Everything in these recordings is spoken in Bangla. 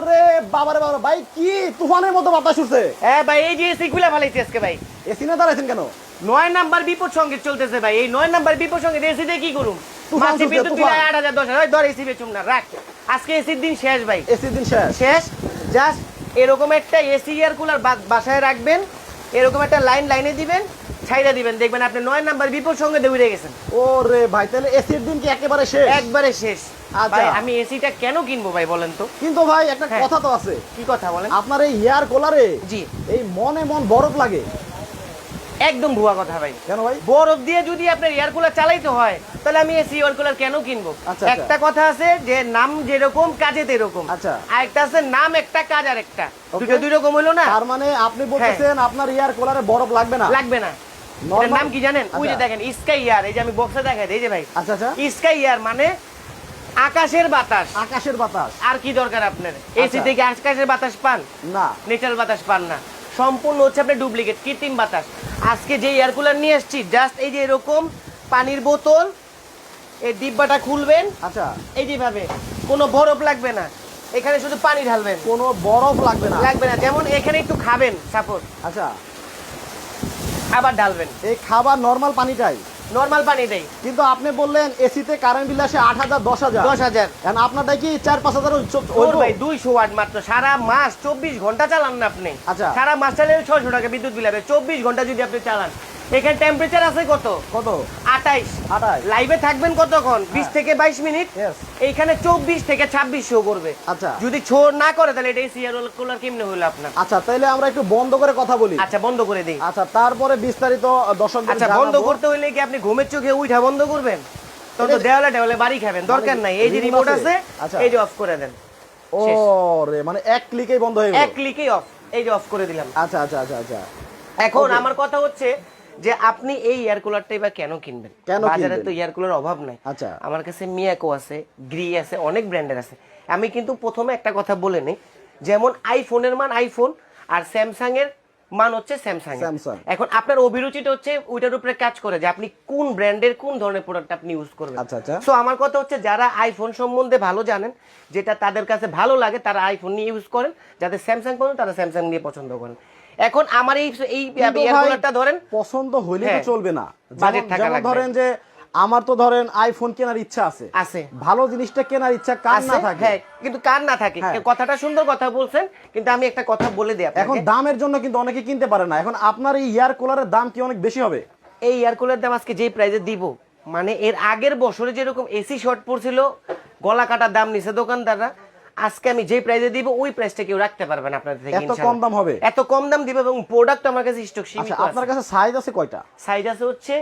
ওরে বাবারে বাবা ভাই কি তুফানের মতো বাতাস উঠছে? হ্যাঁ ভাই এই যে এসি খুলে ফেলাইছে আজকে ভাই। এসি না দাঁড়াইছেন কেন? নয় নাম্বার বিপদ সংগীত চলতেছে ভাই। এই নয় নাম্বার বিপদ এসি দিয়ে কি করুম? মাসে বিদ্যুৎ বিল আট হাজার দশ হাজার। ধর এসি বেচুম না রাখ। আজকে এসির দিন শেষ ভাই। এসির দিন শেষ। শেষ। জাস্ট এরকম একটা এসি এয়ার কুলার বাসায় রাখবেন। এরকম একটা লাইন লাইনে দিবেন। ছাইরা দিবেন দেখবেন আপনি নয় নাম্বার বিপদ সঙ্গে দৌড়ে গেছেন। ওরে ভাই তাহলে এসির দিন কি একেবারে শেষ? একবারে শেষ। আচ্ছা। ভাই আমি এসিটা কেন কিনবো ভাই বলেন তো? কিন্তু ভাই একটা হ্যাঁ। কথা তো আছে। কি কথা বলেন? আপনার এই এয়ার কোলারে জি। এই মনে মন বরফ লাগে। একদম ভুয়া কথা ভাই। কেন ভাই? বরফ দিয়ে যদি আপনার এয়ার কুলার চালাইতে হয় তাহলে আমি এসি এয়ার কুলার কেন কিনবো? আচ্ছা, আচ্ছা। একটা কথা আছে যে নাম যেরকম কাজে তেরকম। আচ্ছা। আর একটা আছে নাম একটা কাজ আর একটা. দুটো দুই রকম হলো না? তার মানে আপনি বলতেছেন আপনার এয়ার কোলারে বরফ লাগবে না। লাগবে না। নাম কি জানেন? ওই যে আচ্ছা। দেখেন স্কাই ইয়ার এই যে আমি বক্সে দেখাই এই যে ভাই। আচ্ছা আচ্ছা। স্কাই ইয়ার মানে আকাশের বাতাস। আকাশের বাতাস। আর কি দরকার আপনার? এসি আচ্ছা। থেকে আকাশের বাতাস পান? না। নেচারাল বাতাস পান না। সম্পূর্ণ হচ্ছে আপনার ডুপ্লিকেট কৃত্রিম বাতাস। আজকে যে এয়ার কুলার নিয়ে এসেছি জাস্ট এই যে এরকম পানির বোতল এই ডিব্বাটা খুলবেন। আচ্ছা। এই যেভাবে কোনো বরফ লাগবে না। এখানে শুধু পানি ঢালবেন। কোনো বরফ লাগবে না। লাগবে না। যেমন এখানে একটু খাবেন সাপোজ আচ্ছা। আবার ঢালবেন এই খাবার নর্মাল পানিটাই। নর্মাল পানি দেই। কিন্তু আপনি বললেন এসিতে কারেন্ট বিল আসে আট হাজার দশ হাজার। দশ হাজার। এখন আপনারটা কি চার পাঁচ হাজার ভাই দুইশো ওয়াট মাত্র। সারা মাস চব্বিশ ঘণ্টা চালান না আপনি। আচ্ছা। সারা মাস চালালে ছয়শো টাকা বিদ্যুৎ বিল হবে চব্বিশ ঘণ্টা যদি আপনি চালান এখানে টেম্পারেচার আছে কত? কত? আঠাইশ। আঠাশ লাইভে থাকবেন কতক্ষণ? বিশ হ্যাঁ। থেকে বাইশ মিনিট। এইখানে চব্বিশ থেকে ছাব্বিশ শো করবে। আচ্ছা। যদি শো না করে তাহলে এটা এসি কুলার কেমনে হইল আপনার? আচ্ছা তাহলে আমরা একটু বন্ধ করে কথা বলি। আচ্ছা বন্ধ করে দিই। আচ্ছা তারপরে বিস্তারিত দর্শক আচ্ছা বন্ধ করতে হইলে কি আপনি ঘুমের চোখে উঠা বন্ধ করবেন? তো তো দেওয়ালে দেওয়ালে বাড়ি খাবেন দরকার নাই। এই যে রিমোট আছে? আছে আচ্ছা। এই যে অফ করে দেন। ও রে মানে এক ক্লিকেই বন্ধ হয়ে গেল। এক ক্লিকেই অফ এই যে অফ করে দিলাম। আচ্ছা আচ্ছা আচ্ছা আচ্ছা। এখন আমার কথা হচ্ছে যে আপনি এই এয়ার কুলারটাই বা কেন কিনবেন? কেন বাজারে তো এয়ার কুলার অভাব নাই। আচ্ছা। আমার কাছে মিয়াকো আছে গ্রি আছে অনেক ব্র্যান্ডের আছে। আমি কিন্তু প্রথমে একটা কথা বলে নিই যেমন আইফোনের মান আইফোন আর স্যামসাং এর মান হচ্ছে স্যামসাং এখন আপনার অভিরুচিটা হচ্ছে ওইটার উপরে কাজ করে যে আপনি কোন ব্র্যান্ডের কোন ধরনের প্রোডাক্ট আপনি ইউজ করবেন। আচ্ছা, আচ্ছা। সো আমার কথা হচ্ছে যারা আইফোন সম্বন্ধে ভালো জানেন যেটা তাদের কাছে ভালো লাগে তারা আইফোন নিয়ে ইউজ করেন যাদের স্যামসাং পছন্দ তারা স্যামসাং নিয়ে পছন্দ করেন। এখন আমার এই এই কুলারটা ধরেন পছন্দ হইলে তো হ্যাঁ। চলবে না। বাজেট থাকা লাগবে। ধরেন যে আমার তো ধরেন আইফোন কেনার ইচ্ছা আছে। আছে। ভালো জিনিসটা কেনার ইচ্ছা কার না থাকে? হ্যাঁ কিন্তু কার না থাকে? হ্যাঁ। কথাটা সুন্দর কথা বলছেন কিন্তু আমি একটা কথা বলে দিই এখন দামের জন্য কিন্তু অনেকে কিনতে পারে না। এখন আপনার এই ইয়ার কুলারের দাম কি অনেক বেশি হবে? এই এয়ার কুলার দাম আজকে যেই প্রাইসে দিব মানে এর আগের বছরে যেরকম এসি শর্ট পড়ছিল গলা কাটার দাম নিছে দোকানদাররা আজকে আমি যেই প্রাইসে দিব ওই প্রাইসটা কেউ রাখতে পারবে না আপনাদের থেকে এত কম দাম হবে? এত কম দাম দিব এবং প্রোডাক্ট আমার কাছে স্টক আচ্ছা সীমিত আপনার কাছে সাইজ আছে কয়টা? সাইজ আছে হচ্ছে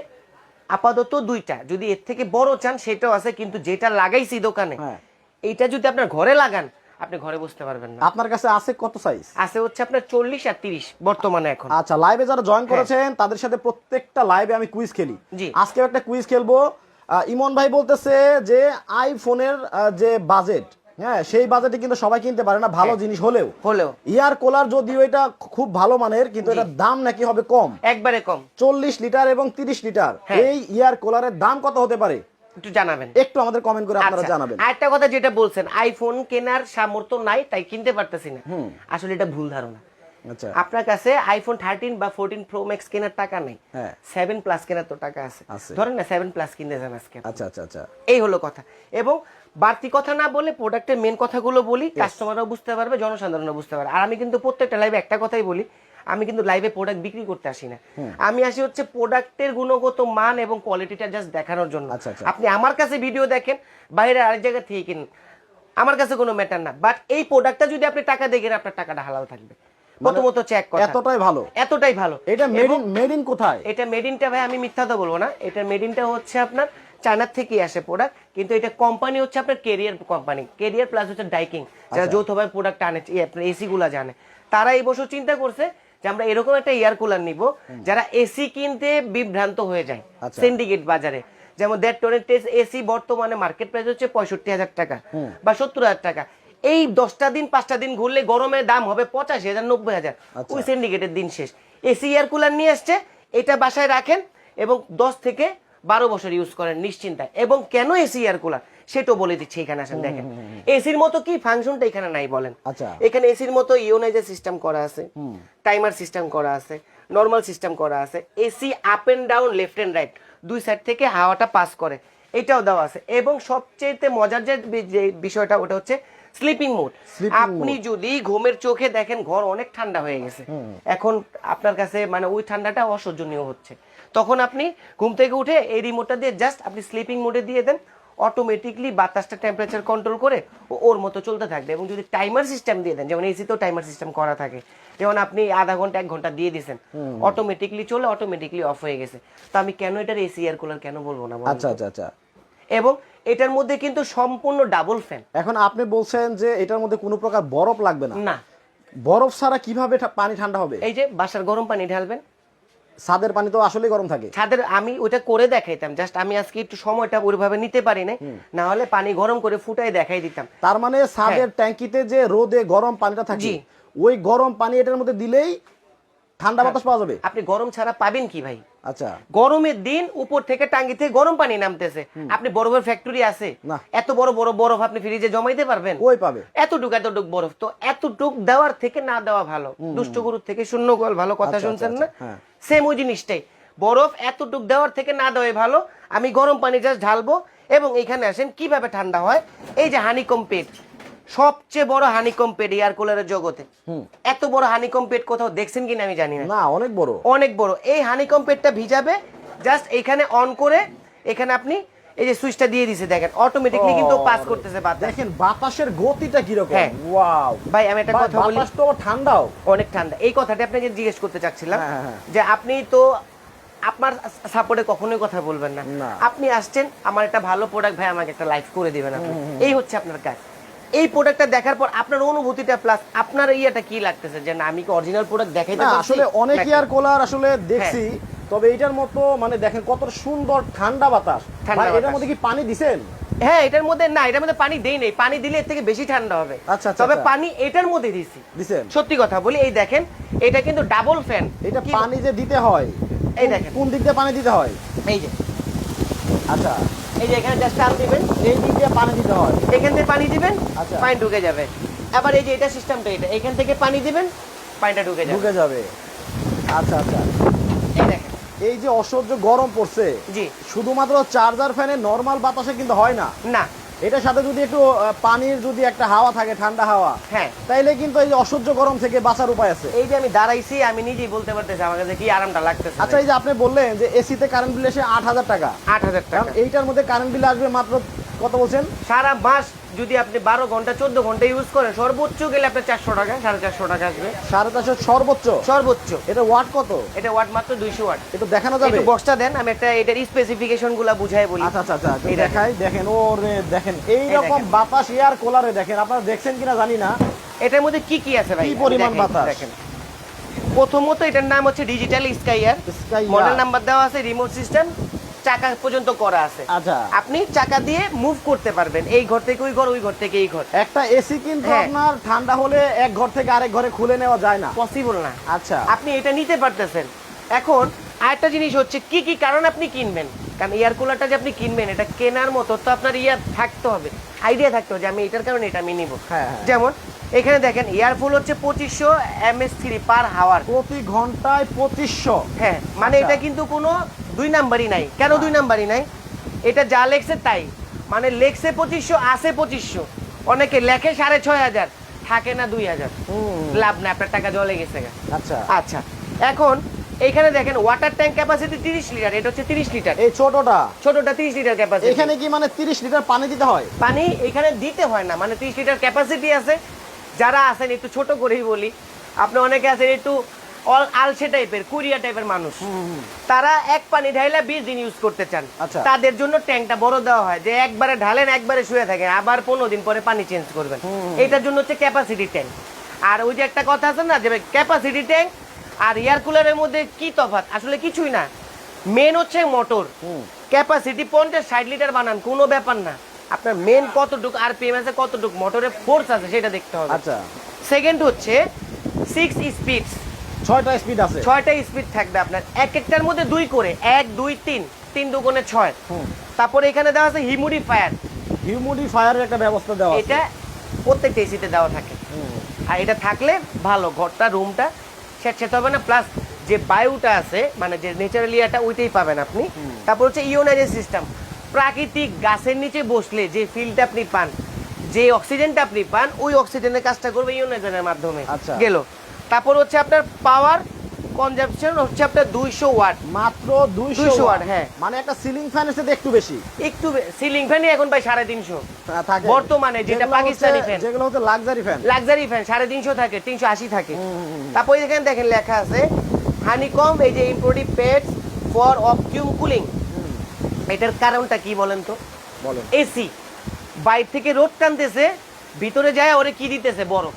আপাতত দুইটা। যদি এর থেকে বড় চান সেটাও আছে কিন্তু যেটা লাগাইছি দোকানে হ্যাঁ। এইটা যদি আপনার ঘরে লাগান আপনি ঘরে বসতে পারবেন না। আপনার কাছে আছে কত সাইজ আছে হচ্ছে আপনার চল্লিশ আর তিরিশ বর্তমানে এখন। আচ্ছা লাইভে যারা জয়েন করেছেন তাদের সাথে প্রত্যেকটা লাইভে আমি কুইজ খেলি। হ্যাঁ। জি। আজকে একটা কুইজ খেলব। ইমন ভাই বলতেছে যে আইফোনের যে বাজেট হ্যাঁ সেই বাজেটে কিন্তু সবাই কিনতে পারে না ভালো হ্যাঁ। জিনিস হলেও। হলেও। ইয়ার কোলার যদিও এটা খুব ভালো মানের কিন্তু এটার দাম নাকি হবে কম। একবারে কম। চল্লিশ লিটার এবং তিরিশ লিটার। হ্যাঁ। এই ইয়ার কোলারের দাম কত হতে পারে? একটু জানাবেন। একটু আমাদের কমেন্ট করে আপনারা আচ্ছা, জানাবেন। আরেকটা কথা যেটা বলছেন আইফোন কেনার সামর্থ্য নাই তাই কিনতে পারতেছি না। আসলে এটা ভুল ধারণা। আচ্ছা। আপনার কাছে আইফোন থার্টিন বা ফোরটিন প্রো ম্যাক্স কেনার টাকা নেই। হ্যাঁ। সেভেন প্লাস কেনার তো টাকা আছে। আছে। ধরেন না সেভেন প্লাস কিনতে যান আজকে। আচ্ছা আচ্ছা আচ্ছা। এই হলো কথা। এবং বাড়তি কথা না বলে প্রোডাক্টের মেন কথাগুলো বলি কাস্টমাররাও বুঝতে পারবে জনসাধারণও বুঝতে পারবে। আর আমি কিন্তু প্রত্যেকটা লাইভে একটা কথাই বলি আমি কিন্তু লাইভে প্রোডাক্ট বিক্রি করতে আসি না। আমি আসি হচ্ছে প্রোডাক্টের গুণগত মান এবং কোয়ালিটিটা জাস্ট দেখানোর জন্য। আচ্ছা, আচ্ছা। আপনি আমার কাছে ভিডিও দেখেন বাইরে আরেক জায়গা থেকে কিনুন। আমার কাছে কোনো ম্যাটার না। বাট এই প্রোডাক্টটা যদি আপনি টাকা দেখেন আপনার টাকাটা হালাল থাকবে। প্রথমত হচ্ছে এক কথা। এতটাই ভালো? এতটাই ভালো। এটা মেড ইন মেড ইন কোথায়? এটা মেডিনটা ভাই আমি মিথ্যা তো বলব না। এটা মেডিনটা হচ্ছে আপনার চায়নার থেকে আসে প্রোডাক্ট কিন্তু এটা কোম্পানি হচ্ছে আপনার কেরিয়ার কোম্পানি কেরিয়ার প্লাস হচ্ছে ডাইকিং যারা আচ্ছা। যৌথভাবে প্রোডাক্ট আনে আপনার এসি গুলা জানে। তারা এই বছর চিন্তা করছে যে আমরা এরকম একটা এয়ার কুলার নিব যারা এসি কিনতে বিভ্রান্ত হয়ে যায় আচ্ছা। সিন্ডিকেট বাজারে। যেমন দ্যাট টোরেন্টেস এসি বর্তমানে মার্কেট প্রাইস হচ্ছে পঁয়ষট্টি হাজার টাকা বা সত্তর হাজার টাকা। এই দশটা দিন পাঁচটা দিন ঘুরলে গরমের দাম হবে পঁচাশি হাজার নব্বই হাজার। আচ্ছা। ওই সিন্ডিকেটের দিন শেষ। এসি এয়ার কুলার নিয়ে আসছে এটা বাসায় রাখেন এবং দশ থেকে বারো বছর ইউজ করেন নিশ্চিন্তায়। এবং কেন এসি এয়ার কুলার সেটাও বলে দিচ্ছি এখানে আসেন দেখেন। এসির মতো কি ফাংশনটা এখানে নাই বলেন। আচ্ছা। এখানে এসির মতো ইওনাইজার সিস্টেম করা আছে টাইমার সিস্টেম করা আছে নর্মাল সিস্টেম করা আছে AC up and down left and right দুই সাইড থেকে হাওয়াটা পাস করে এটাও দেওয়া আছে। এবং সবচেয়ে মজার যে যে বিষয়টা ওটা হচ্ছে স্লিপিং মোড আপনি যদি ঘুমের চোখে দেখেন ঘর অনেক ঠান্ডা হয়ে গেছে। এখন আপনার কাছে মানে ওই ঠান্ডাটা অসহ্যনীয় হচ্ছে। তখন আপনি ঘুম থেকে উঠে এই রিমোটটা দিয়ে জাস্ট আপনি স্লিপিং মোডে দিয়ে দেন। অটোমেটিকলি বাতাসটা টেম্পারেচার কন্ট্রোল করে ওর মতো চলতে থাকবে। এবং যদি টাইমার সিস্টেম দিয়ে দেন যেমন এসি এসিতেও টাইমার সিস্টেম করা থাকে। যেমন আপনি আধা ঘণ্টা এক ঘণ্টা দিয়ে দিয়েছেন। অটোমেটিকলি চলে অটোমেটিকলি অফ হয়ে গেছে। তো আমি কেন এটার এসি এয়ার কুলার কেন বলব না আচ্ছা আচ্ছা আচ্ছা। এবং এটার মধ্যে কিন্তু সম্পূর্ণ ডাবল ফ্যান এখন আপনি বলছেন যে এটার মধ্যে কোনো প্রকার বরফ লাগবে না। না। বরফ ছাড়া কীভাবে পানি ঠান্ডা হবে? এই যে বাসার গরম পানি ঢালবেন। ছাদের পানি তো আসলেই গরম থাকে। ছাদের আমি ওটা করে দেখাইতাম জাস্ট আমি আজকে একটু সময়টা ওইভাবে নিতে পারি না না হলে পানি গরম করে ফুটাই দেখাই দিতাম। তার মানে ছাদের ট্যাঙ্কিতে যে রোদে গরম পানিটা থাকে ওই গরম পানি এটার মধ্যে দিলেই ঠান্ডা বাতাস পাওয়া যাবে? আপনি গরম ছাড়া পাবেন কি ভাই? আচ্ছা। গরমের দিন উপর থেকে টাঙ্গি থেকে গরম পানি নামতেছে। আপনি বরফের ফ্যাক্টরি আছে। এত বড় বড় বরফ আপনি ফ্রিজে জমাইতে পারবেন? কই পাবে? এতটুক এতটুক বরফ। তো এতটুক দেওয়ার থেকে না দেওয়া ভালো। দুষ্ট গরুর থেকে শূন্য গোয়াল ভালো কথা আচ্ছা, শুনছেন আচ্ছা, না? আচ্ছা, হ্যাঁ। সেম ওই জিনিসটাই। বরফ এতটুক দেওয়ার থেকে না দেওয়াই ভালো। আমি গরম পানি জাস্ট ঢালবো এবং এখানে আসেন কীভাবে ঠান্ডা হয়? এই যে হানিকম পেট সবচেয়ে বড় হানিকম পেট এয়ার কুলারের জগতে। এত বড় হানিকম পেট কোথাও দেখছেন কিনা আমি জানি না। না অনেক বড়। অনেক বড়। এই হানিকম পেটটা ভিজাবে জাস্ট এখানে অন করে এখানে আপনি এই যে সুইচটা দিয়ে দিছে দেখেন অটোমেটিকলি কিন্তু পাস করতেছে বাতাস। দেখেন বাতাসের গতিটা কীরকম? হ্যাঁ। ওয়াও। ভাই আমি একটা কথা বলি। বাতাস তো ঠান্ডাও। অনেক ঠান্ডা। এই কথাটা আপনাকে জিজ্ঞেস করতে চাচ্ছিলাম হ্যাঁ, হ্যাঁ। যে আপনি তো আপনার সাপোর্টে কখনোই কথা বলবেন না। না। আপনি আসছেন আমার একটা ভালো প্রোডাক্ট ভাই আমাকে একটা লাইফ করে দিবেন আপনি। এই হচ্ছে আপনার কাজ। এই প্রোডাক্টটা দেখার পর আপনার অনুভূতিটা প্লাস আপনার ইয়েটা কি লাগতেছে? যে না আমি কি অরিজিনাল প্রোডাক্ট দেখাইতে আসলে অনেক ইয়ার কোলার আসলে দেখছি হ্যাঁ। তবে এটার মতো মানে দেখেন কত সুন্দর ঠান্ডা বাতাস। এটার মধ্যে কি পানি দিছেন? হ্যাঁ এটার মধ্যে না এটার মধ্যে পানি দেই নেই। পানি দিলে এর থেকে বেশি ঠান্ডা হবে। আচ্ছা, আচ্ছা, তবে আচ্ছা। পানি এটার মধ্যে দিছি। দিছেন? সত্যি কথা বলি এই দেখেন এটা কিন্তু ডাবল ফ্যান এটা পানি যে দিতে হয় এই দেখেন। কোন দিক দিয়ে পানি দিতে হয়? এই যে। আচ্ছা। এই যে এখানে জাস্ট টান দিবেন এই দিক দিয়ে পানি দিতে হয়। এখান থেকে পানি দিবেন আচ্ছা। পানি ঢুকে যাবে। আবার এই যে এটা সিস্টেমটা এটা এখান থেকে পানি দিবেন পানিটা ঢুকে যাবে। ঢুকে যাবে। আচ্ছা আচ্ছা। এই দেখেন। এই যে অসহ্য গরম পড়ছে জি। শুধুমাত্র চার্জার ফ্যানে নর্মাল বাতাসে কিন্তু হয় না? না। এটার সাথে যদি একটু পানির যদি একটা হাওয়া থাকে ঠান্ডা হাওয়া হ্যাঁ। তাইলে কিন্তু এই যে অসহ্য গরম থেকে বাঁচার উপায় আছে। এই যে আমি দাঁড়াইছি আমি নিজেই বলতে পারতেছি আমার কাছে কি আরামটা লাগতেছে আচ্ছা এই যে আপনি বললেন যে এসিতে কারেন্ট বিল এসে আট হাজার টাকা। আট হাজার টাকা। এইটার মধ্যে কারেন্ট বিল আসবে মাত্র কত বলছেন? সারা মাস যদি আপনি বারো ঘণ্টা চোদ্দ ঘণ্টা ইউজ করেন সর্বোচ্চ গেলে আপনার চারশো টাকা সাড়ে চারশো টাকা আসবে। সাড়ে চারশো সর্বোচ্চ? সর্বোচ্চ। এটা ওয়াট কত? এটা ওয়াট মাত্র দুইশো ওয়াট এটা দেখানো যাবে? একটু বক্সটা দেন আমি একটা এটার স্পেসিফিকেশনগুলা বুঝাই বলি। আচ্ছা আচ্ছা আচ্ছা এই দেখাই দেখেন ও রে দেখেন এই এই রকম দেখেন। বাতাস এয়ার কোলারে দেখেন আপনারা দেখছেন কিনা জানি না। এটার মধ্যে কি কি আছে ভাই? কি পরিমাণ বাতাস? দেখেন। প্রথমত এটার নাম হচ্ছে ডিজিটাল স্কাইয়ার। মডেল নাম্বার দেওয়া আছে রিমোট সিস্টেম চাকা পর্যন্ত করা আছে। আচ্ছা। আপনি চাকা দিয়ে মুভ করতে পারবেন। এই ঘর থেকে ওই ঘর ওই ঘর থেকে এই ঘর। একটা এসি কিন্তু হ্যাঁ। আপনার ঠান্ডা হলে এক ঘর থেকে আরেক ঘরে খুলে নেওয়া যায় না। পসিবল না। আচ্ছা। আপনি এটা নিতে পারতেছেন। এখন আরেকটা জিনিস হচ্ছে কি কি কারণ আপনি কিনবেন? কারণ এয়ার কুলারটা যে আপনি কিনবেন এটা কেনার মতো তো আপনার ইয়ার থাকতে হবে। আইডিয়া থাকতে হবে যে আমি এটার কারণে এটা আমি নিব। হ্যাঁ, হ্যাঁ। যেমন এখানে দেখেন এয়ারফুল হচ্ছে পঁচিশশো এম এস থ্রি পার হাওয়ার প্রতি ঘন্টায় পঁচিশশো। হ্যাঁ মানে আচ্ছা। এটা কিন্তু কোনো দুই নাম্বারই নাই। কেন দুই নাম্বারই নাই? এটা যা লেখছে তাই। মানে লেখছে পঁচিশশো আসে পঁচিশশো। অনেকে লেখে সাড়ে ছয় হাজার থাকে না দুই হাজার। লাভ না আপনার টাকা জলে গেছে আচ্ছা। আচ্ছা এখন এখানে দেখেন ওয়াটার ট্যাঙ্ক ক্যাপাসিটি তিরিশ লিটার এটা হচ্ছে তিরিশ লিটার এই ছোটটা। ছোটটা তিরিশ লিটার ক্যাপাসিটি এখানে কি মানে তিরিশ লিটার পানি দিতে হয়? পানি এখানে দিতে হয় না মানে তিরিশ লিটার ক্যাপাসিটি আছে। যারা আছেন একটু ছোট করেই বলি। আপনি অনেকে আছেন একটু অল আলসে টাইপের কুরিয়া টাইপের মানুষ। তারা এক পানি ঢাইলে বিশ দিন ইউজ করতে চান। আচ্ছা। তাদের জন্য ট্যাঙ্কটা বড় দেওয়া হয় যে একবারে ঢালেন একবারে শুয়ে থাকেন আবার পনেরো দিন পরে পানি চেঞ্জ করবেন। এটার জন্য হচ্ছে ক্যাপাসিটি ট্যাঙ্ক আর ওই যে একটা কথা আছে না যে ক্যাপাসিটি ট্যাঙ্ক আর এয়ার কুলারের মধ্যে কি তফাৎ? আসলে কিছুই না। মেন হচ্ছে মোটর ক্যাপাসিটি পঞ্চাশ ষাট লিটার বানান কোনো ব্যাপার না। আপনার মেন কতটুকু আর পিএম আছে কতটুকু মোটরের ফোর্স আছে সেটা দেখতে হবে। আচ্ছা। সেকেন্ড হচ্ছে সিক্স স্পিডস ছয়টা স্পিড আছে। ছয়টা স্পিড থাকবে আপনার। এক একটার মধ্যে দুই করে। এক দুই তিন। তিন দুগুণে ছয়। তারপরে এখানে দেওয়া আছে হিমুডিফায়ার হিউমিডিফায়ারের একটা ব্যবস্থা দেওয়া এটা প্রত্যেকটা এসিতে দেওয়া থাকে। আর এটা থাকলে ভালো ঘরটা রুমটা স্যাঁতস্যাঁতে হবে না। প্লাস যে বায়ুটা আছে মানে যে ন্যাচারাল ইয়ারটা ওইটাই পাবেন আপনি। তারপর হচ্ছে ইওনাইজের সিস্টেম প্রাকৃতিক গাছের নিচে বসলে যে ফিলটা আপনি পান যে অক্সিজেনটা আপনি পান ওই অক্সিজেনের কাজটা করবে ইওনাইজারের মাধ্যমে। আচ্ছা। গেল। তারপর হচ্ছে আপনার পাওয়ার কনজাম্পশন হচ্ছে আপনার দুইশো ওয়াট মাত্র 200 200 ওয়াট হ্যাঁ। মানে একটা সিলিং ফ্যান এসে একটু বেশি। একটু সিলিং ফ্যানই এখন ভাই সাড়ে তিনশো। আহ, থাকে। বর্তমানে যেটা পাকিস্তানি fan। যেগুলো হচ্ছে লাক্সারি ফ্যান লাক্সারি ফ্যান সাড়ে তিনশো থাকে তিনশো আশি থাকে। তারপর এখানে দেখেন লেখা আছে হানিকম এই যে ইম্পোর্টিভ পেডস ফর অপকিউম কুলিং এটার কারণটা কি বলেন তো? বলেন। এসি বাইর থেকে রোদ টানতেছে ভিতরে যায় ওরে কি দিতেছে? বরফ।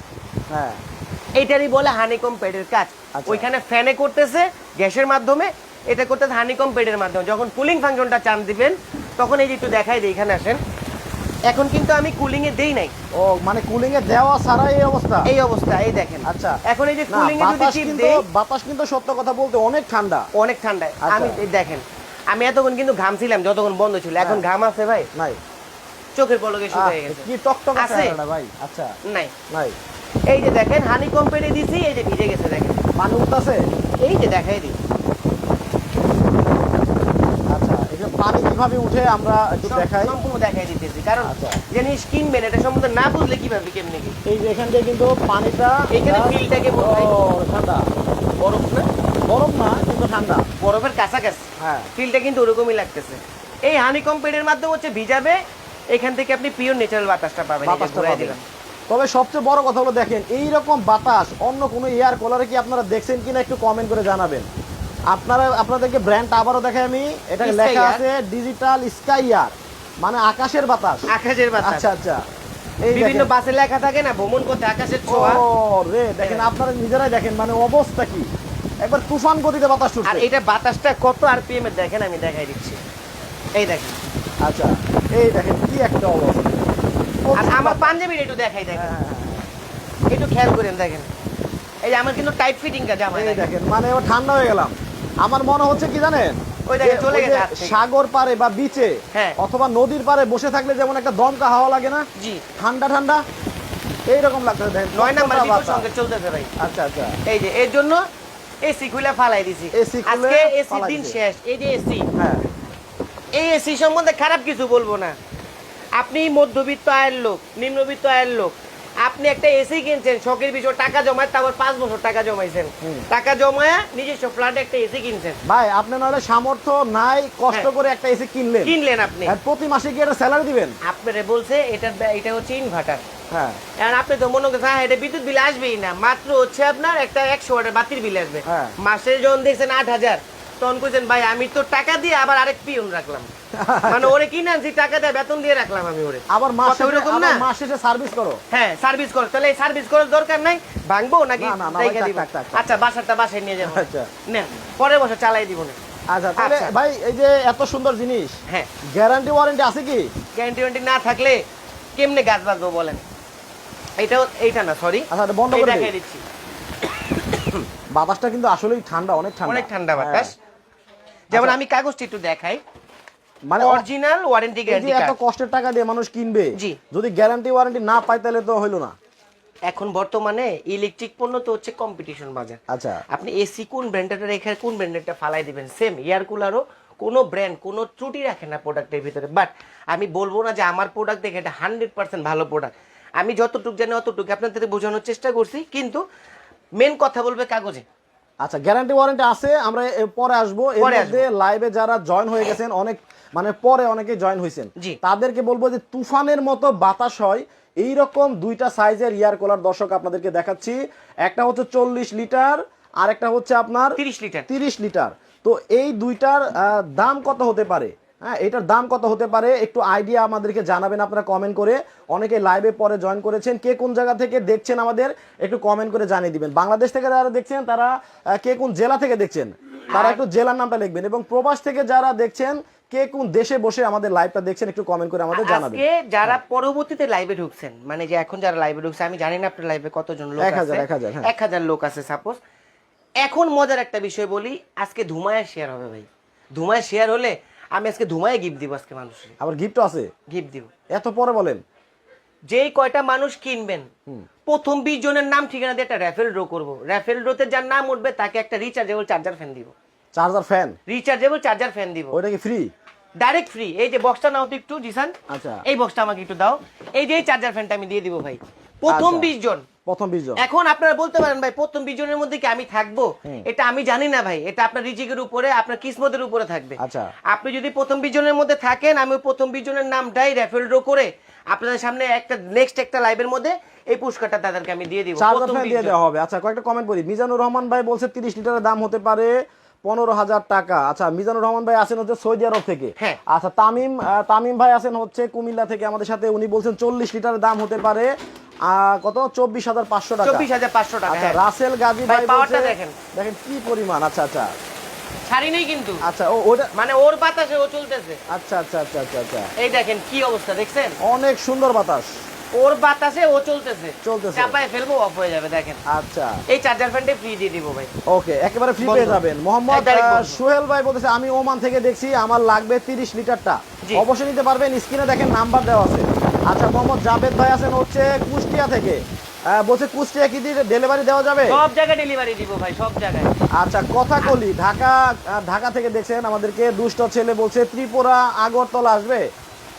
হ্যাঁ। এইটারই বলে হানিকম পেডের কাজ। আচ্ছা। ওইখানে ফ্যানে করতেছে গ্যাসের মাধ্যমে এটা করতেছে হানিকম পেডের মাধ্যমে। যখন কুলিং ফাংশনটা চান দিবেন তখন এই যে একটু দেখাই দিই এখানে আসেন। এখন কিন্তু আমি কুলিং এ দেই নাই। ও মানে কুলিং এ দেওয়া ছাড়া এই অবস্থা? এই অবস্থা এই দেখেন। আচ্ছা। এখন এই যে কুলিং এ যদি টিপ কিন্তু দেই বাতাস কিন্তু সত্য কথা বলতে অনেক ঠান্ডা। অনেক আচ্ছা। আমি এই দেখেন আমি এতক্ষণ কিন্তু ঘামছিলাম যতক্ষণ বন্ধ ছিল। এখন। ঘাম আছে ভাই। নাই। চোখের পলকে শুকিয়ে গেছে। কি টকটক আছে? আছে? না ভাই? আচ্ছা। নাই। নাই। এই যে দেখেন হানি কম্পেটে দিছি এই যে ভিজে গেছে দেখেন। পানি উঠতেছে? এই যে দেখাই দিই। আচ্ছা পানি কীভাবে উঠে আমরা একটু দেখাই। সম্পূর্ণ দেখাই দিতেছি কারণ আচ্ছা। জিনিস কিনবেন এটা সম্বন্ধে না বুঝলে কীভাবে কেমনি কি? এই যে এখান দিয়ে কিন্তু পানিটা এখানে ফিলটাকে বোঝাই। ও, ঠান্ডা। বরফ না? গরম না কিন্তু ঠান্ডা। বরফের কাছাকাছি। হ্যাঁ। ফিলটা কিন্তু ওরকমই লাগতেছে। এই হানি কম্পেটের মাধ্যমে হচ্ছে ভিজাবে এখান থেকে আপনি পিওর ন্যাচারাল বাতাসটা পাবেন ঘুরাই দিলাম। তবে সবচেয়ে বড় কথা হলো দেখেন এই রকম বাতাস অন্য কোনো এয়ার কলারে কি আপনারা দেখছেন কিনা একটু কমেন্ট করে জানাবেন। আপনারা আপনাদেরকে ব্র্যান্ড আবারও দেখাই আমি এটা লেখা আছে ডিজিটাল স্কাই এয়ার মানে আকাশের বাতাস। আকাশের বাতাস। আচ্ছা আচ্ছা। এই বিভিন্ন বাসে লেখা থাকে না ভ্রমণ করতে আকাশের ও ছোঁয়া রে দেখেন হ্যাঁ। আপনারা নিজেরাই দেখেন মানে অবস্থা কি। একবার তুফান গতিতে বাতাস আর এটা বাতাসটা কত আরপিএম এর দেখেন আমি দেখাই দিচ্ছি। এই দেখেন। আচ্ছা এই দেখেন কি একটা অবস্থা। আর আমার পাঞ্জাবির একটু দেখাই দেখেন। হ্যাঁ, হ্যাঁ, একটু খেয়াল করেন দেখেন। এই আমার কিন্তু টাইট ফিটিং কা জামা এই দেখেন। মানে ঠান্ডা হয়ে গেলাম। আমার মনে হচ্ছে কি জানেন। সাগর পারে বা বিচে হ্যাঁ। অথবা নদীর পারে বসে থাকলে যেমন একটা দমকা হাওয়া লাগে না? জি। ঠান্ডা ঠান্ডা। এইরকম লাগতেছে দেখেন নয় নাম্বার। সঙ্গে চলতেছে ভাই। আচ্ছা আচ্ছা। এই যে এর জন্য এসি খুলে ফালাই দিছি। AC খুলে এসি দিন শেষ। এই যে এসি হ্যাঁ। এই এসি সম্বন্ধে খারাপ কিছু বলব না। আপনি মধ্যবিত্ত আয়ের লোক নিম্নবিত্ত আয়ের লোক। আপনি একটা এসি কিনছেন শখের বিষয় টাকা জমায় তারপর পাঁচ বছর টাকা জমাইছেন। টাকা জমায় নিজস্ব ফ্ল্যাটে একটা এসি কিনছেন। ভাই আপনি নাহলে সামর্থ্য নাই কষ্ট হ্যাঁ। করে একটা এসি কিনলেন। কিনলেন আপনি। আর প্রতি মাসে কি একটা স্যালারি দিবেন? আপনারে বলছে এটা এটা হচ্ছে ইনভার্টার হ্যাঁ। আর আপনি তো মনে করছেন হ্যাঁ এটা বিদ্যুৎ বিল আসবেই না। মাত্র হচ্ছে আপনার একটা একশো ওয়াটের বাতির বিল আসবে। হ্যাঁ। মাসে যখন দেখছেন আট হাজার তখন কইছেন ভাই আমি তো টাকা দিয়ে আবার আরেক পিয়ন রাখলাম। মানে ওরে কিনে আনছি টাকা দিয়ে বেতন দিয়ে রাখলাম আমি ওরে। আবার মাস না? মাস শেষে সার্ভিস করো। হ্যাঁ সার্ভিস করো। তাহলে এই সার্ভিস করার দরকার নাই? ভাঙবো নাকি? না, না, না। আচ্ছা বাসারটা বাসায় নিয়ে যাব। আচ্ছা। না চালাই দিব না। আচ্ছা তাহলে আচ্ছা। ভাই এই যে এত সুন্দর জিনিস হ্যাঁ। গ্যারান্টি ওয়ারেন্টি আছে কি? গ্যারান্টি ওয়ারেন্টি না থাকলে কেমনে গাছ বাঁচবো বলেন? এইটাও এইটা না সরি আচ্ছা বন্ধ করে দিচ্ছি। বাতাসটা কিন্তু আসলেই ঠান্ডা অনেক ঠান্ডা। অনেক ঠান্ডা হ্যাঁ। বাতাস যেমন আচ্ছা। আমি কাগজটি একটু দেখাই। মানে অরিজিনাল ওয়ারেন্টি গ্যারান্টি এত কষ্টের টাকা দিয়ে মানুষ কিনবে জি। যদি গ্যারান্টি ওয়ারেন্টি না পায় তাহলে তো হলো না। এখন বর্তমানে ইলেকট্রিক পণ্য তো হচ্ছে কম্পিটিশন বাজার। আচ্ছা। আপনি এসি কোন ব্র্যান্ডের রেখে কোন ব্র্যান্ডেরটা ফালাই দিবেন? সেম এয়ার কুলারও কোনো ব্র্যান্ড কোনো ত্রুটি রাখে না প্রোডাক্টের ভিতরে। বাট আমি বলব না যে আমার প্রোডাক্ট দেখে এটা হান্ড্রেড পার্সেন্ট ভালো প্রোডাক্ট আমি যতটুকু জানি অতটুকু আপনাদের বোঝানোর চেষ্টা করছি কিন্তু মেন কথা বলবে কাগজে। আচ্ছা গ্যারান্টি ওয়ারেন্টি আছে আমরা পরে আসব। এর মধ্যে লাইভে যারা জয়েন হয়ে গেছেন অনেক মানে পরে অনেকে জয়েন হয়েছেন তাদেরকে বলব যে তুফানের মতো বাতাস হয় এই রকম দুইটা সাইজের ইয়ার কুলার দর্শক আপনাদেরকে দেখাচ্ছি। একটা হচ্ছে চল্লিশ লিটার আর একটা হচ্ছে আপনার তিরিশ লিটার। তিরিশ লিটার। তো এই দুইটার দাম কত হতে পারে? হ্যাঁ এটার দাম কত হতে পারে? একটু আইডিয়া আমাদেরকে জানাবেন আপনারা কমেন্ট করে। অনেকে লাইভে পরে জয়েন করেছেন। কে কোন জায়গা থেকে দেখছেন আমাদের একটু কমেন্ট করে জানিয়ে দিবেন। বাংলাদেশ থেকে যারা দেখছেন তারা কে কোন জেলা থেকে দেখছেন তারা একটু জেলার নামটা লিখবেন এবং প্রবাস থেকে যারা দেখছেন কে কোন দেশে বসে আমাদের লাইভটা দেখছেন একটু কমেন্ট করে আমাদের জানাবেন। আজকে যারা পরবর্তীতে লাইভে ঢুকছেন মানে যে এখন যারা লাইভে ঢুকছে আমি জানি না আপনার লাইভে কতজন লোক আছে। এক হাজার, হ্যাঁ। এক হাজার লোক আছে সাপোজ এখন মজার একটা বিষয় বলি আজকে ধুমায়া শেয়ার হবে ভাই। ধুমায়া শেয়ার হলে আমি আজকে ধুমায় গিফট দিব আজকে মানুষের। আবার গিফট আছে? গিফট দিব। এত পরে বলেন। যেই কয়টা মানুষ কিনবেন প্রথম বিশ জনের নাম ঠিকানা দিয়ে একটা র্যাফেল ড্র করব। র্যাফেল ড্রোতে যার নাম উঠবে তাকে একটা রিচার্জেবল চার্জার ফ্যান দিব। Charger fan rechargeable charger fan দিব। ওটা কি ফ্রি ডাইরেক্ট ফ্রি এই যে বক্সটা নাও তো একটু জিসান। আচ্ছা। এই বক্সটা আমাকে একটু দাও। এই যে এই চার্জার ফ্যানটা আমি দিয়ে দিব ভাই। প্রথম আচ্ছা। বিশ জন। প্রথম বিজন। এখন আপনারা বলতে পারেন ভাই প্রথম বিজনের মধ্যে কি আমি থাকব? এটা আমি জানি না ভাই। এটা আপনার রিজিকের উপরে আপনার কিসমতের উপরে থাকবে। আচ্ছা। আপনি যদি প্রথম বিজনের মধ্যে থাকেন আমি প্রথম বিজনের নাম নামটাই রেফেল ড্র করে আপনাদের সামনে একটা নেক্সট একটা লাইভের মধ্যে এই পুরস্কারটা তাদেরকে আমি দিয়ে দিব। প্রথম দিয়ে দেওয়া হবে। আচ্ছা কয়েকটা কমেন্ট করি মিজানুর রহমান ভাই বলছে তিরিশ লিটারের দাম হতে পারে। পনেরো হাজার টাকা। আচ্ছা মিজানুর রহমান ভাই আছেন হচ্ছে সৌদি আরব থেকে। হ্যাঁ। আচ্ছা তামিম তামিম ভাই আছেন হচ্ছে কুমিল্লা থেকে। আমাদের সাথে উনি বলছেন চল্লিশ লিটারের দাম হতে পারে কত? চব্বিশ হাজার পাঁচশো টাকা। চব্বিশ হাজার পাঁচশো টাকা আচ্ছা হ্যাঁ। রাসেল গাজী ভাই, দেখেন। দেখেন কি পরিমাণ। আচ্ছা আচ্ছা। ছাড়ি নেই কিন্তু। আচ্ছা ও ওটা মানে ওর বাতাসে ও চলতেছে। আচ্ছা আচ্ছা আচ্ছা আচ্ছা আচ্ছা। এই দেখেন কি অবস্থা দেখছেন? অনেক সুন্দর বাতাস। ওর বাতাসে ও চলতেছে। চলতেছে। চাপায় ফেলব অফ হয়ে যাবে দেখেন। আচ্ছা। এই চার্জার ফ্যানটা ফ্রি দিয়ে দিব ভাই। ওকে একেবারে ফ্রি পেয়ে যাবেন। মোহাম্মদ। সোহেল ভাই বলতেছে আমি ওমান থেকে দেখছি আমার লাগবে তিরিশ লিটারটা। অবশ্যই নিতে পারবেন স্ক্রিনে দেখেন নাম্বার দেওয়া আছে। আচ্ছা মোহাম্মদ জাভেদ ভাই আছেন হচ্ছে কুষ্টিয়া থেকে। বলছে কুষ্টিয়া কি ডেলিভারি দেওয়া যাবে? সব জায়গায় ডেলিভারি দিব ভাই সব জায়গায়। আচ্ছা কথা কলি ঢাকা ঢাকা থেকে দেখছেন আমাদেরকে দুষ্ট ছেলে বলছে ত্রিপুরা আগরতলা আসবে?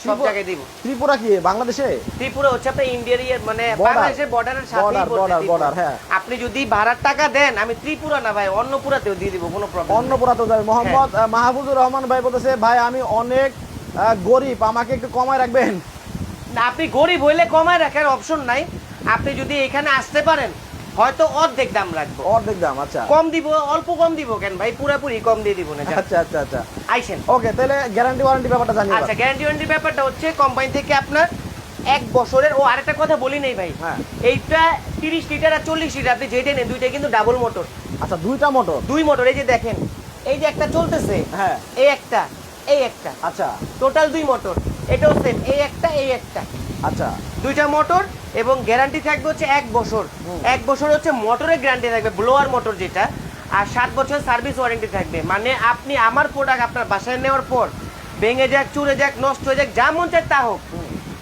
সব জায়গায় দিব। ত্রিপুরা কি? বাংলাদেশে? ত্রিপুরা হচ্ছে আপনার ইন্ডিয়ার মানে বাংলাদেশের বর্ডারের সাথেই Border, পড়ছে border, ত্রিপুরা। border, হ্যাঁ। আপনি যদি ভাড়ার টাকা দেন আমি ত্রিপুরা না ভাই অন্নপুরাতেও দিয়ে দিব কোনো প্রবলেম অন্নপুরা যাবে। মোহাম্মদ। মাহফুজুর রহমান ভাই বলতেছে ভাই আমি অনেক গরিব আমাকে একটু কমায় রাখবেন? না আপনি গরিব হইলে কমায় রাখার অপশন নাই। আপনি যদি এখানে আসতে পারেন হয়তো অর্ধেক দাম রাখব। অর্ধেক দাম আচ্ছা। কম দিব অল্প কম দিব কেন ভাই? পুরাপুরি কম দিয়ে দিব না আচ্ছা আচ্ছা আচ্ছা। আইসেন। ওকে তাহলে গ্যারান্টি ওয়ারেন্টি ব্যাপারটা জানি আচ্ছা গ্যারান্টি ওয়ারেন্টি ব্যাপারটা হচ্ছে কোম্পানি থেকে আপনার এক বছরের ও আরেকটা কথা বলি নেই ভাই। হ্যাঁ। এইটা তিরিশ লিটার আর চল্লিশ লিটার আপনি যেটা নেন দুইটা কিন্তু ডাবল মোটর আচ্ছা দুইটা মোটর দুই মোটর এই যে দেখেন এই যে একটা চলতেছে হ্যাঁ। এই একটা এই একটা। আচ্ছা। টোটাল দুই মোটর এটাও সেম এই একটা এই একটা। আচ্ছা দুইটা মোটর এবং গ্যারান্টি থাকবে হচ্ছে এক বছর। এক বছর হচ্ছে মোটরের গ্যারান্টি থাকবে ব্লোয়ার মোটর যেটা আর সাত বছর সার্ভিস ওয়ারেন্টি থাকবে। মানে আপনি আমার প্রোডাক্ট আপনার বাসায় নেওয়ার পর ভেঙে যাক চুরে যাক নষ্ট হয়ে যাক যা মন চায় তা হোক।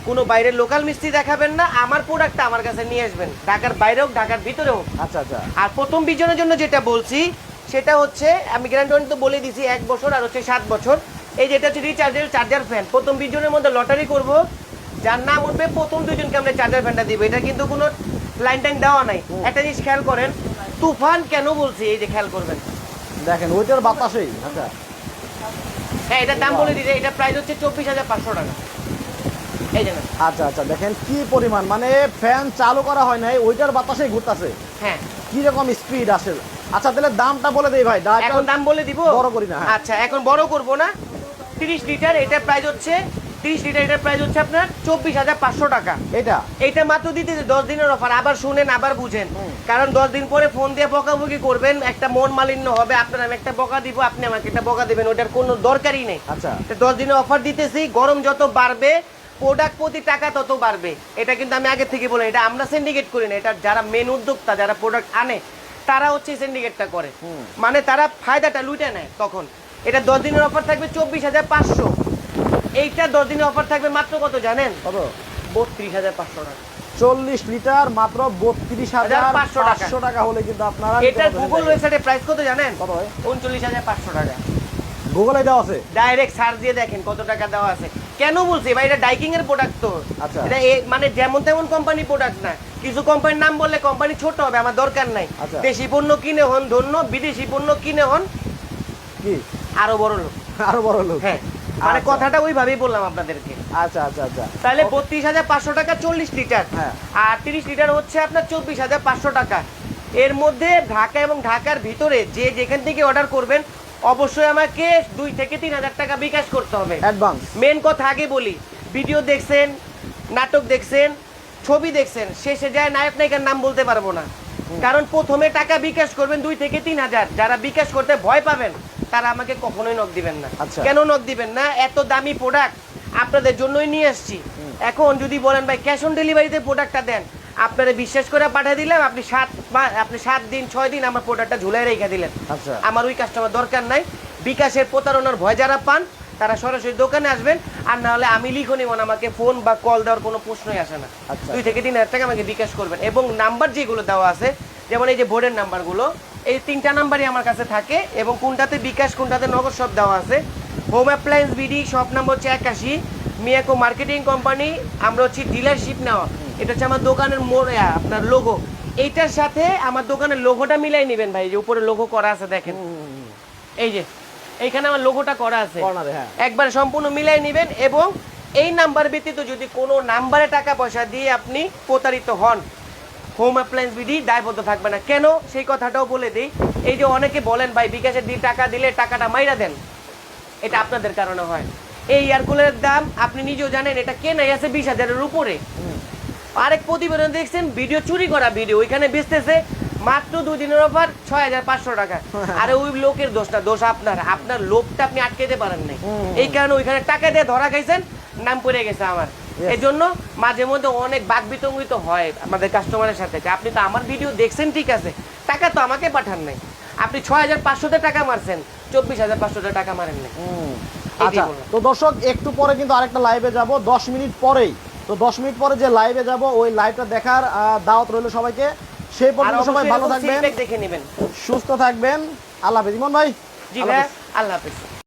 কোনো বাইরের লোকাল মিস্ত্রি দেখাবেন না আমার প্রোডাক্টটা আমার কাছে নিয়ে আসবেন। ঢাকার বাইরে হোক ঢাকার ভিতরে হোক। আচ্ছা আচ্ছা। আর প্রথম বিজনের জন্য যেটা বলছি সেটা হচ্ছে আমি গ্যারান্টি ওয়ারেন্টি তো বলে দিছি এক বছর আর হচ্ছে সাত বছর। এই যেটা হচ্ছে রিচার্জের চার্জার ফ্যান প্রথম বিজনের মধ্যে লটারি করব। যার নাম উঠবে প্রথম দুজনকে আমরা চার্জার ফ্যানটা দিব। এটা কিন্তু কোনো লাইন টাইন দেওয়া নাই। একটা জিনিস খেয়াল করেন তুফান কেন বলছি? এই যে খেয়াল করবেন। দেখেন ওইটার বাতাসেই আচ্ছা। হ্যাঁ এটার দাম বলে দিতে এটা প্রাইস হচ্ছে চব্বিশ হাজার পাঁচশো টাকা। আচ্ছা আচ্ছা দেখেন কি পরিমাণ মানে ফ্যান চালু করা হয় নাই ওইটার বাতাসেই ঘুরতাছে। হ্যাঁ। কি রকম স্পিড আসে। আচ্ছা তাহলে দামটা বলে দেই ভাই এখন দাম বলে দিব? বড় করি না, হ্যাঁ। আচ্ছা এখন বড় করব না। তিরিশ লিটার এটার প্রাইস হচ্ছে তিরিশ লিটার এটার প্রাইস হচ্ছে আপনার চব্বিশ হাজার পাঁচশো টাকা। এটা? এইটা মাত্র দিতে দশ দিনের অফার আবার শুনেন আবার বুঝেন। কারণ দশ দিন পরে ফোন দিয়ে বকাবকি করবেন একটা মন মালিন্য হবে আপনার আমি একটা বকা দিব আপনি আমাকে একটা বকা দিবেন ওটার কোনো দরকারই নেই। আচ্ছা। তো দশ দিনের অফার দিতেছি গরম যত বাড়বে প্রোডাক্ট প্রতি টাকা তত বাড়বে। এটা কিন্তু আমি আগে থেকে বলি এটা আমরা সিন্ডিকেট করি না এটা যারা মেন উদ্যোক্তা যারা প্রোডাক্ট আনে তারা হচ্ছে সিন্ডিকেটটা করে। মানে তারা ফায়দাটা লুটে নেয় তখন। এটা দশ দিনের অফার থাকবে চব্বিশ হাজার পাঁচশো। এইটা দশ দিনের অফার থাকবে মাত্র কত জানেন? কত? বত্রিশ হাজার পাঁচশো টাকা। চল্লিশ লিটার মাত্র বত্রিশ হাজার টাকা। পাঁচশো টাকা হলে কিন্তু আপনারা পারবেন। গুগল ওয়েবসাইটে প্রাইস কত জানেন? কত উনচল্লিশ হাজার পাঁচশো টাকা। গুগলে দেওয়া আছে? ডাইরেক্ট সার্চ দিয়ে দেখেন কত টাকা দেওয়া আছে। কেন বলছি? ভাই এটা ডাইকিং এর প্রোডাক্ট তো। আচ্ছা। এটা মানে যেমন তেমন কোম্পানি প্রোডাক্ট না। কিছু কোম্পানির নাম বললে কোম্পানি ছোট হবে আমার দরকার নাই। আচ্ছা। দেশি পণ্য কিনে হন ধন্য বিদেশি পণ্য কিনে হন কি? আরও বড় লোক। আরও বড় লোক? হ্যাঁ। মানে আচ্ছা। কথাটা ওইভাবেই বললাম আপনাদেরকে। আচ্ছা আচ্ছা আচ্ছা। তাহলে বত্রিশ হাজার পাঁচশো টাকা চল্লিশ লিটার। হ্যাঁ। আর তিরিশ লিটার হচ্ছে আপনার চব্বিশ হাজার পাঁচশো টাকা। এর মধ্যে ঢাকা এবং ঢাকার ভিতরে যে যেখান থেকে অর্ডার করবেন অবশ্যই আমাকে দুই থেকে তিন হাজার টাকা বিকাশ করতে হবে। অ্যাডভান্স মেন কথা আগে বলি ভিডিও দেখছেন নাটক দেখছেন ছবি দেখছেন শেষে যায় নায়ক নায়িকার নাম বলতে পারব না। কারণ প্রথমে টাকা বিকাশ করবেন দুই থেকে তিন হাজার। যারা বিকাশ করতে ভয় পাবেন তারা আমাকে কখনোই নক দিবেন না। আচ্ছা। কেন নক দিবেন না? এত দামি প্রোডাক্ট আপনাদের জন্যই নিয়ে আসছি এখন যদি বলেন ভাই ক্যাশ অন ডেলিভারিতে প্রোডাক্টটা দেন। আপনারা বিশ্বাস করে পাঠিয়ে দিলাম আপনি সাত আপনি সাত দিন ছয় দিন আমার প্রোডাক্টটা ঝুলাই রেখে দিলেন। আচ্ছা। আমার ওই কাস্টমার দরকার নাই। বিকাশের প্রতারণার ভয় যারা পান তারা সরাসরি দোকানে আসবেন। আর না হলে আমি লিখো নিব না আমাকে ফোন বা কল দেওয়ার কোনো প্রশ্নই আসে না। আচ্ছা। দুই থেকে তিন হাজার টাকা আমাকে বিকাশ করবেন। এবং নাম্বার যেগুলো দেওয়া আছে যেমন এই যে বোর্ডের নাম্বারগুলো এই তিনটা নাম্বারই আমার কাছে থাকে এবং কোনটাতে বিকাশ কোনটাতে নগদ সব দেওয়া আছে। Home appliance BD shop number হচ্ছে একাশি। মিয়াকো মার্কেটিং কোম্পানি আমরা হচ্ছে ডিলারশিপ নেওয়া। এটা হচ্ছে আমার দোকানের মোড় আপনার লোগো এইটার সাথে আমার দোকানের লোগোটা মিলাই নেবেন ভাই যে উপরে লোগো করা আছে দেখেন। এই যে এইখানে আমার লোগোটা করা আছে হ্যাঁ। একবার সম্পূর্ণ মিলাই নেবেন এবং এই নাম্বার ব্যতীত যদি কোনো নাম্বারে টাকা পয়সা দিয়ে আপনি প্রতারিত হন হোম অ্যাপ্লায়েন্স বিধি দায়বদ্ধ থাকবে না। কেন? সেই কথাটাও বলে দিই। এই যে অনেকে বলেন ভাই বিকাশে দিয়ে টাকা দিলে টাকাটা মাইরা দেন। এটা আপনাদের কারণে হয়। এই এয়ার কুলারের দাম আপনি নিজেও জানেন এটা কেনাই আছে বিশ হাজারের উপরে। আরেক প্রতিবেদন দেখছেন ভিডিও চুরি করা ভিডিও ওইখানে বেচতেছে মাত্র দুই দিনের অফার ছয় হাজার পাঁচশো টাকা। আরে ওই লোকের দোষটা দোষ আপনার। আপনার লোভটা আপনি আটকেতে পারেন নাই। এই কারণে ওইখানে টাকা দিয়ে ধরা খাইছেন নাম পড়ে গেছে আমার। এই জন্য মাঝে মধ্যে অনেক বাক বিতঙ্গিত হয় আমাদের কাস্টমারের সাথে যে আপনি তো আমার ভিডিও দেখছেন ঠিক আছে। টাকা তো আমাকে পাঠান নাই। আপনি ছয় হাজার পাঁচশোতে টাকা মারছেন চব্বিশ হাজার পাঁচশোতে টাকা মারেন নাই। আচ্ছা তো দর্শক একটু পরে কিন্তু আরেকটা লাইভে যাব দশ মিনিট পরেই। তো দশ মিনিট পরে যে লাইভে যাব ওই লাইভটা দেখার দাওয়াত রইল সবাইকে। সেই পর্যন্ত সবাই ভালো থাকবেন। দেখে নেবেন। সুস্থ থাকবেন। আল্লাহ হাফেজ। ইমন ভাই? জি আল্লাহ হাফেজ। আল্লাহ হাফিজ।